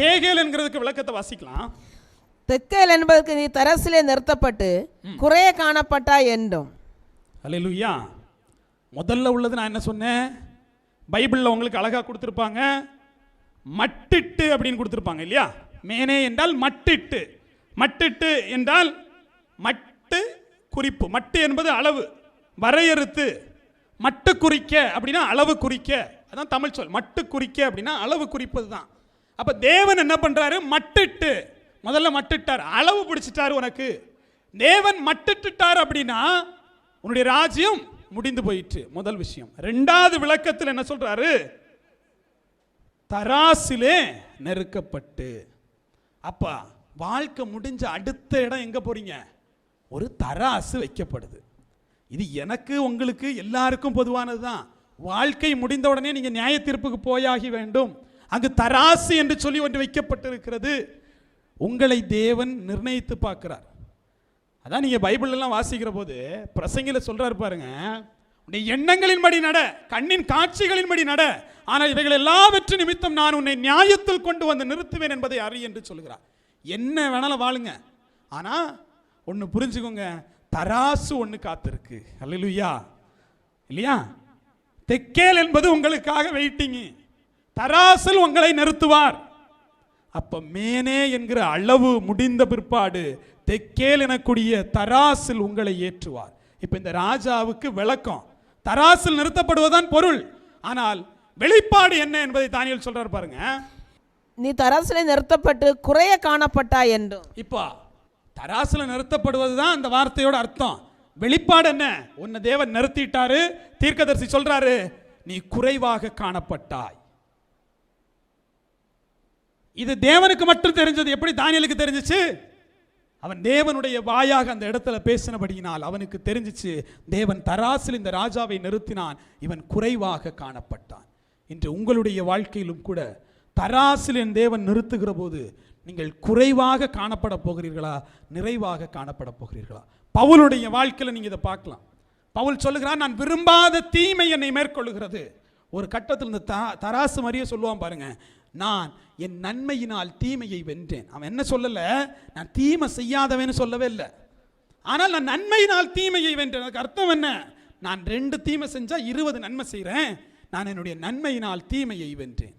தேகேல் என்கிறதுக்கு விளக்கத்தை வாசிக்கலாம். தெக்கேல் என்பதற்கு நீ தரசிலே நிறுத்தப்பட்டு குறைய காணப்பட்டாய் என்றும். அல்லேலூயா முதல்ல உள்ளது நான் என்ன சொன்னேன்? பைபிளில் உங்களுக்கு அழகாக கொடுத்துருப்பாங்க. மட்டிட்டு அப்படின்னு கொடுத்துருப்பாங்க இல்லையா? மேனே என்றால் மட்டிட்டு. மட்டிட்டு என்றால் மட்டு குறிப்பு. மட்டு என்பது அளவு. வரையறுத்து. மட்டு குறிக்க அப்படின்னா அளவு குறிக்க. அதான் தமிழ் சொல். மட்டு குறிக்க அப்படின்னா அளவு குறிப்பது தான் அப்போ தேவன் என்ன பண்ணுறாரு மட்டிட்டு. முதல்ல மட்டிட்டார். அளவு பிடிச்சிட்டாரு உனக்கு. தேவன் மட்டிட்டுட்டார் அப்படின்னா உன்னுடைய ராஜ்யம் முடிந்து போயிட்டு முதல் விஷயம். ரெண்டாவது விளக்கத்தில் என்ன சொல்கிறாரு தராசிலே நெருக்கப்பட்டு. அப்பா வாழ்க்கை முடிஞ்ச அடுத்த இடம் எங்கே போறீங்க? ஒரு தராசு வைக்கப்படுது. இது எனக்கு உங்களுக்கு எல்லாருக்கும் பொதுவானது தான் வாழ்க்கை முடிந்த உடனே நீங்கள் நியாய தீர்ப்புக்கு போயாகி வேண்டும். அங்கு தராசு என்று சொல்லி ஒன்று வைக்கப்பட்டிருக்கிறது. உங்களை தேவன் நிர்ணயித்து பார்க்கிறார். அதான் நீங்கள் பைபிள்லாம் வாசிக்கிற போது பிரசங்கில சொல்கிறாரு பாருங்க உன்னை எண்ணங்களின்படி நட கண்ணின் காட்சிகளின்படி நட ஆனால் இவைகள் எல்லாவற்று நிமித்தம் நான் உன்னை நியாயத்தில் கொண்டு வந்து நிறுத்துவேன் என்பதை அறி என்று சொல்கிறார். என்ன வேணாலும் வாழுங்க. ஆனால் ஒன்று புரிஞ்சுக்கோங்க தராசு ஒன்று காத்திருக்கு. அல்லேலூயா இல்லையா? தெக்கேல் என்பது உங்களுக்காக வெயிட்டிங்கு தராசில் உங்களை நிறுத்துவார். அப்ப மேனே என்கிற அளவு முடிந்த பிற்பாடு தெக்கேல் எனக்கூடிய தராசில் உங்களை ஏற்றுவார். இப்ப இந்த ராஜாவுக்கு விளக்கம். தராசில் நிறுத்தப்படுவதுதான் பொருள். ஆனால் வெளிப்பாடு என்ன என்பதை தானியல் சொல்றாரு பாருங்க. நீ தரசிலே நிறுத்தப்பட்டு குறைய காணப்பட்டாய் என்றும் இப்போ தராசுல நிறுத்தப்படுவது தான் அந்த வார்த்தையோட அர்த்தம். வெளிப்பாடு என்ன? உன்னை தேவன் நிறுத்திட்டாரு. தீர்க்கதரிசி சொல்றாரு நீ குறைவாக காணப்பட்டாய். இது தேவனுக்கு மட்டும் தெரிஞ்சது. எப்படி தானியலுக்கு தெரிஞ்சிச்சு? அவன் தேவனுடைய வாயாக அந்த இடத்துல பேசினபடியினால் அவனுக்கு தெரிஞ்சிச்சு தேவன் தராசில் இந்த ராஜாவை நிறுத்தினான் இவன் குறைவாக காணப்பட்டான். இன்று உங்களுடைய வாழ்க்கையிலும் கூட தராசில் என் தேவன் நிறுத்துகிற போது நீங்கள் குறைவாக காணப்பட போகிறீர்களா? நிறைவாக காணப்பட போகிறீர்களா? பவுலுடைய வாழ்க்கையில் நீங்கள் இதை பார்க்கலாம். பவுல் சொல்லுகிறான் நான் விரும்பாத தீமை என்னை மேற்கொள்ளுகிறது. ஒரு கட்டத்தில் இந்த த தராசு மாதிரியே சொல்லுவான் பாருங்க. நான் என் நன்மையினால் தீமையை வென்றேன். அவன் என்ன சொல்லலை? நான் தீமை செய்யாதவன்னு சொல்லவே இல்லை. ஆனால் நான் நன்மையினால் தீமையை வென்றேன். அதுக்கு அர்த்தம் என்ன? நான் ரெண்டு தீமை செஞ்சால் இருபது நன்மை செய்கிறேன் நான் என்னுடைய நன்மையினால் தீமையை வென்றேன்.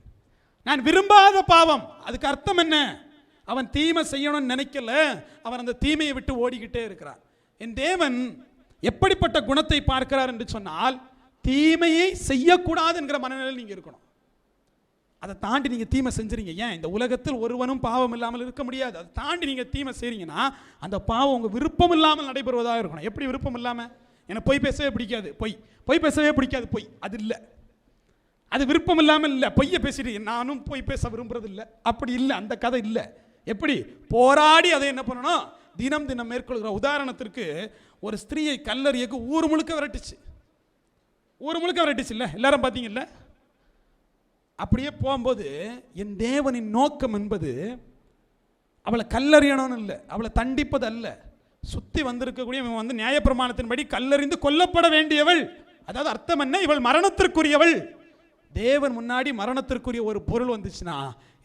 நான் விரும்பாத பாவம். அதுக்கு அர்த்தம் என்ன? அவன் தீமை செய்யணும்னு நினைக்கல. அவன் அந்த தீமையை விட்டு ஓடிக்கிட்டே இருக்கிறான். என் தேவன் எப்படிப்பட்ட குணத்தை பார்க்கிறார் என்று சொன்னால் தீமையை செய்யக்கூடாது என்கிற மனநிலையில் நீங்கள் இருக்கணும். அதை தாண்டி நீங்கள் தீமை செஞ்சுறீங்க ஏன்? இந்த உலகத்தில் ஒருவனும் பாவம் இல்லாமல் இருக்க முடியாது. அதை தாண்டி நீங்கள் தீமை செய்கிறீங்கன்னா அந்த பாவம் உங்கள் விருப்பம் இல்லாமல் நடைபெறுவதாக இருக்கணும். எப்படி விருப்பம் இல்லாமல் எனக்கு பொய் பேசவே பிடிக்காது. பொய். பொய் பேசவே பிடிக்காது. பொய். அது இல்லை. அது விருப்பம் இல்லாமல் இல்லை. பொய்யை பேசிட்டு நானும் பொய் பேச விரும்புறது இல்லை அப்படி இல்லை. அந்த கதை இல்லை. எப்படி? போராடி அதை என்ன பண்ணணும்? தினம் தினம் மேற்கொள்கிற உதாரணத்திற்கு ஒரு ஸ்திரீயை கல்லறியக்கு ஊர் முழுக்க விரட்டுச்சு. ஒரு முழுக்க விரட்டுச்சு இல்லை. எல்லாரும் பார்த்தீங்கல்ல அப்படியே போகும்போது என் தேவனின் நோக்கம் என்பது அவளை கல்லறியணும்னு இல்லை. அவளை தண்டிப்பது அல்ல. சுற்றி வந்திருக்கக்கூடிய இவன் வந்து நியாயப்பிரமாணத்தின்படி கல்லறிந்து கொல்லப்பட வேண்டியவள். அதாவது அர்த்தம் என்ன? இவள் மரணத்திற்குரியவள். தேவன் முன்னாடி மரணத்திற்குரிய ஒரு பொருள் வந்துச்சுன்னா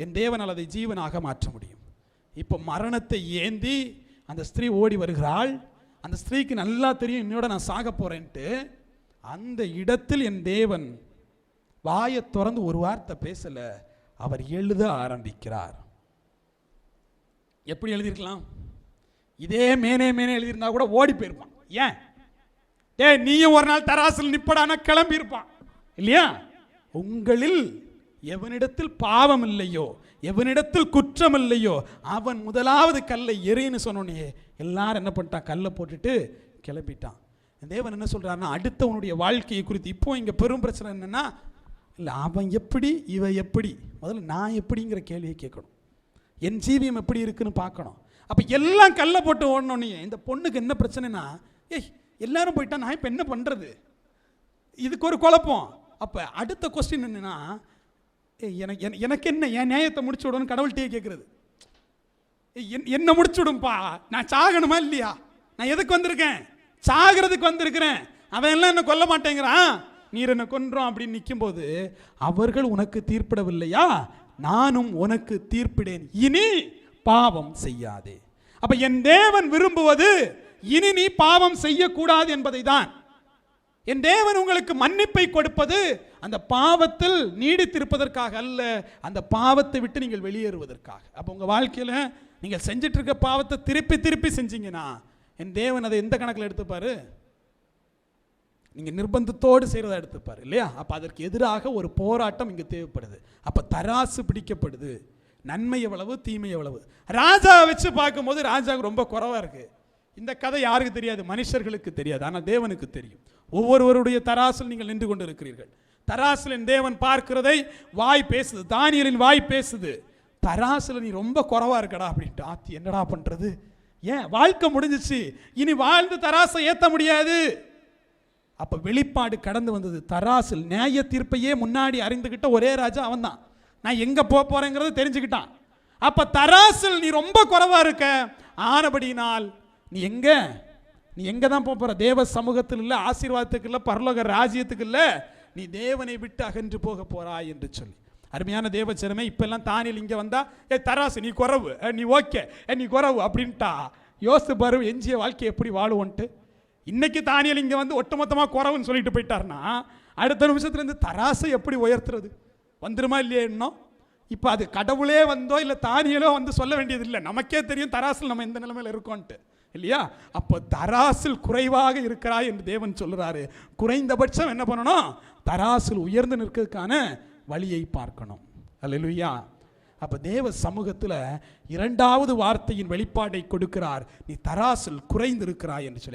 என் தேவனால் அதை ஜீவனாக மாற்ற முடியும். இப்போ மரணத்தை ஏந்தி அந்த ஸ்திரீ ஓடி வருகிறாள். அந்த ஸ்திரீக்கு நல்லா தெரியும் இன்னோட நான் சாக போகிறேன்ட்டு அந்த இடத்தில் என் தேவன் வாயை திறந்து ஒரு வார்த்தை பேசல. அவர் எழுத ஆரம்பிக்கிறார். எப்படி எழுதியிருக்கலாம்? இதே மேனே மேனே எழுதியிருந்தா கூட ஓடி போயிருப்பான். ஏன்? ஏய் நீயும் ஒரு நாள் தராசில் நிப்படான கிளம்பி இருப்பான் இல்லையா? உங்களில் எவனிடத்தில் பாவம் இல்லையோ எவனிடத்தில் குற்றம் இல்லையோ அவன் முதலாவது கல்லை எறின்னு சொன்னோன்னே எல்லாரும் என்ன பண்ணிட்டான்? கல்லை போட்டுட்டு கிளம்பிட்டான். தேவன் என்ன சொல்கிறாருன்னா அடுத்தவனுடைய வாழ்க்கையை குறித்து இப்போ இங்கே பெரும் பிரச்சனை என்னென்னா இல்லை அவன் எப்படி இவ எப்படி? முதல்ல நான் எப்படிங்கிற கேள்வியை கேட்கணும். என் ஜீவியம் எப்படி இருக்குன்னு பார்க்கணும். அப்போ எல்லாம் கல்லை போட்டு ஓடணுன்னே இந்த பொண்ணுக்கு என்ன பிரச்சனைனா ஏய் எல்லாரும் போயிட்டா நான் இப்போ என்ன பண்ணுறது இதுக்கு ஒரு குழப்பம். அப்போ அடுத்த கொஸ்டின் என்னென்னா ஏய் எனக்கு எனக்கு- எனக்கு என்ன என் நியாயத்தை முடிச்சு விடணும்னு கடவுள்கிட்டயே கேட்குறது என்ன முடிச்சு விடும்பா. நான் சாகணுமா இல்லையா? நான் எதுக்கு வந்திருக்கேன்? சாகிறதுக்கு வந்திருக்கிறேன். அவன் எல்லாம் என்ன கொல்ல மாட்டேங்கிறான். நீர் என்னை கொன்றோம் அப்படின்னு நிற்கும்போது அவர்கள் உனக்கு தீர்ப்பிடவில்லையா? நானும் உனக்கு தீர்ப்பிடேன். இனி பாவம் செய்யாதே. அப்ப என் தேவன் விரும்புவது இனி நீ பாவம் செய்யக்கூடாது என்பதை தான் என் தேவன் உங்களுக்கு மன்னிப்பை கொடுப்பது அந்த பாவத்தில் நீடித்திருப்பதற்காக அல்ல அந்த பாவத்தை விட்டு நீங்கள் வெளியேறுவதற்காக. அப்போ உங்கள் வாழ்க்கையில் நீங்கள் செஞ்சிட்ருக்க பாவத்தை திருப்பி திருப்பி செஞ்சீங்கன்னா என் தேவன் அதை எந்த கணக்கில் எடுத்துப்பார்? நீங்கள் நிர்பந்தத்தோடு செய்கிறத எடுத்துப்பார் இல்லையா? அப்போ அதற்கு எதிராக ஒரு போராட்டம் இங்கே தேவைப்படுது. அப்போ தராசு பிடிக்கப்படுது. நன்மை எவ்வளவு தீமை எவ்வளவு? ராஜா வச்சு பார்க்கும்போது ராஜாவுக்கு ரொம்ப குறைவாக இருக்குது இந்த கதை யாருக்கு தெரியாது? மனுஷர்களுக்கு தெரியாது. ஆனால் தேவனுக்கு தெரியும். ஒவ்வொருவருடைய தராசில் நீங்கள் நின்று கொண்டு இருக்கிறீர்கள் தராசில் என் தேவன் பார்க்கிறதை வாய் பேசுது. தானியலின் வாய் பேசுது. தராசில் நீ ரொம்ப குறவாக இருக்கடா அப்படின்ட்டு ஆத்தி என்னடா பண்ணுறது ஏன்? வாழ்க்கை முடிஞ்சிச்சு. இனி வாழ்ந்து தராசை ஏற்ற முடியாது. அப்போ வெளிப்பாடு கடந்து வந்தது தராசில் நியாய தீர்ப்பையே முன்னாடி அறிந்துக்கிட்ட ஒரே ராஜா அவன் தான் நான் எங்கே போக போகிறேங்கிறத தெரிஞ்சுக்கிட்டான். அப்போ தராசில் நீ ரொம்ப குறைவாக இருக்க. ஆனபடினால் நீ எங்கே? நீ எங்கே தான் போக போகிற தேவ சமூகத்தில் இல்லை ஆசீர்வாதத்துக்கு இல்லை பரலோக ராஜ்யத்துக்கு இல்லை நீ தேவனை விட்டு அகன்று போக போகிறாய் என்று சொல்லி. அருமையான தேவச்சனமே இப்பெல்லாம் தானியல் இங்கே வந்தால் ஏ தராசு நீ குறவு. ஏ, நீ ஓகே. ஏ நீ குறவு அப்படின்ட்டா. யோசித்து பாரு எஞ்சிய வாழ்க்கை எப்படி வாழுவோன்ட்டு. இன்னைக்கு தானியல் இங்கே வந்து ஒட்டுமொத்தமாக குறவுன்னு சொல்லிட்டு போயிட்டாருன்னா அடுத்த நிமிஷத்துலேருந்து தராசை எப்படி உயர்த்துறது? வந்துருமா இல்லையா இன்னும்? இப்போ அது கடவுளே வந்தோ இல்லை தானியலோ வந்து சொல்ல வேண்டியது இல்லை. நமக்கே தெரியும் தராசில் நம்ம எந்த நிலைமையில் இருக்கோன்ட்டு. இல்லையா? அப்போ தராசில் குறைவாக இருக்கிறாய் என்று தேவன் சொல்கிறாரு குறைந்தபட்சம் என்ன பண்ணணும்? தராசில் உயர்ந்து நிற்கிறதுக்கான வழியை பார்க்கணும். அல்லா அப்ப தேவ சமூகத்துல இரண்டாவது வார்த்தையின் வெளிப்பாடை கொடுக்கிறார். நீ தராசில் குறைந்திருக்கிறாய் என்று சொல்லி